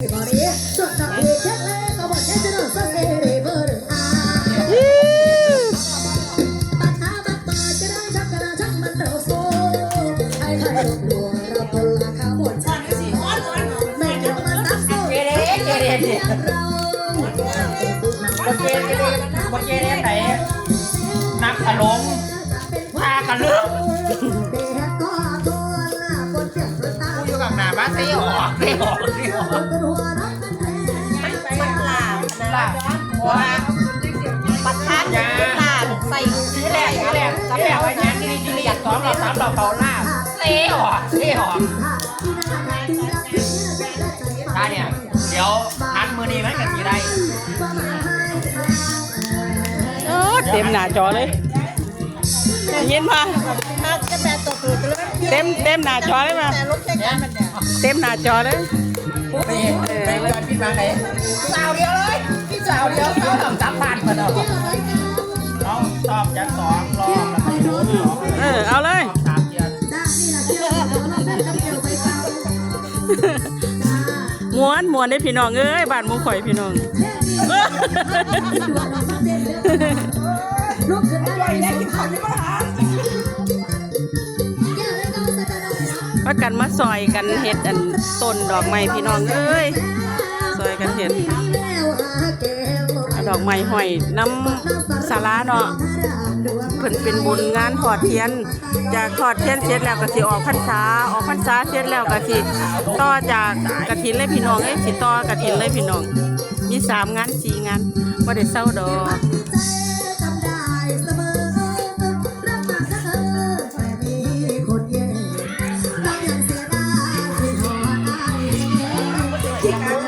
บ่เกเรบ่เกเรไหนนักขลงพากันเลือก กูอยู่กับหน้าบ้านเสียออกเสียออกเสียออกมันลาบนะล่ะว่าปัดทัดลาบใส่ทีแรกทีแรกทีแรกว่าอย่างนี้ทีแรกสองเราสามเราเป่าล่าเสียออกเสียออกถ้าเนี่ยเดี๋ยวทันมือนี้มันกันกี่ได้เต็มหน้าจอเลยเย็นมา ถ้าจะแปลตัวคือจะเริ่มเต็มเต็มหน้าจอเลยมาแต่ลบใช้กันมันเนี่ยเต็มหน้าจอเลยไปเห็นไปเกินพี่มาไหนสาวเดียวเลยพี่สาวเดียวสาวทำจับผ่านมาแล้วน้องตอบจากสองรอบแล้วไปโดนสองเออเอาเลยสามเดือนม้วนม้วนได้พี่น้องเอ้ยบ้านหมูข่อยพี่น้องว่า กันมาซอยกันเฮ็ดอันต้นดอกไม้พี่น้องเอ้ยซอยกันเฮ็ดดอกไม้ห้อยน้ำสาราเนาะเพิ่นเป็นบุญงานถอดเทียนจากถอดเทียนเสร็จแล้วก็สิออกพรรษาออกพรรษาเสร็จแล้วก็สิต่อจากกฐินเลยพี่น้องเอ้ยสิต่อกฐินเลยพี่น้อง มีสามงานสี่งานบ่ได้เศร้าดอก